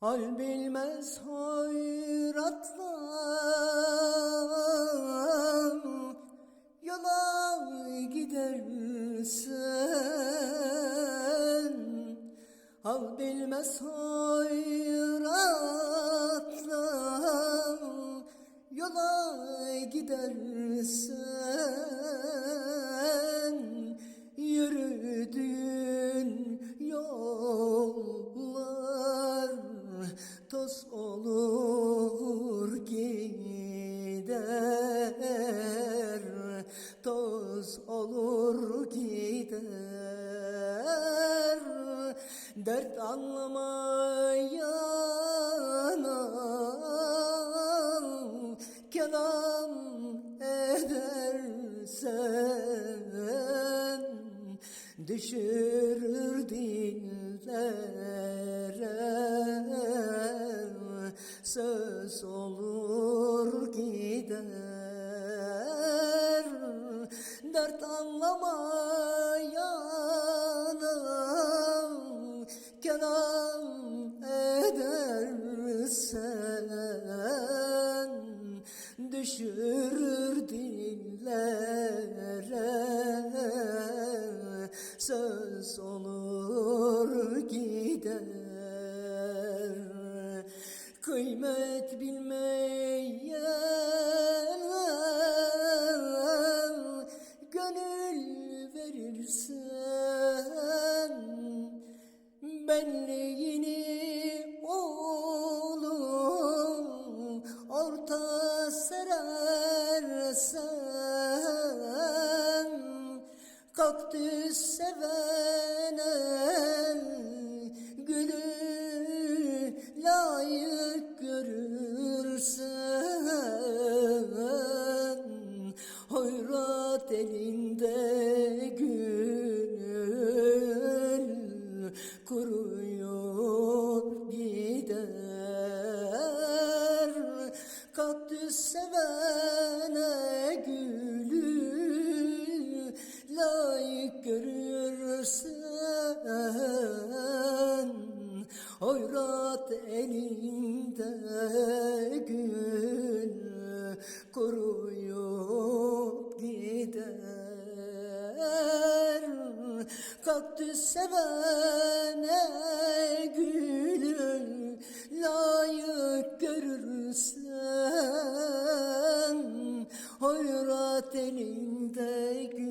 Hal bilmez hayratla yola gidersen Hal bilmez hayratla yola gidersen olur gider. Dert anlamayana kelam edersen düşürür dillere. Söz olur gider dert anlamayana kelam edersen düşürür dillere söz olur gider. Kıymet bilmeyen benliğini oğlum orta serersen kaktüs sevene gülü layık görürsen Hoyrat elinde görürsen Oyrat elinde gül kuruyup gider. Kaktüs sevene gülü layık görürsen Oyrat elinde gül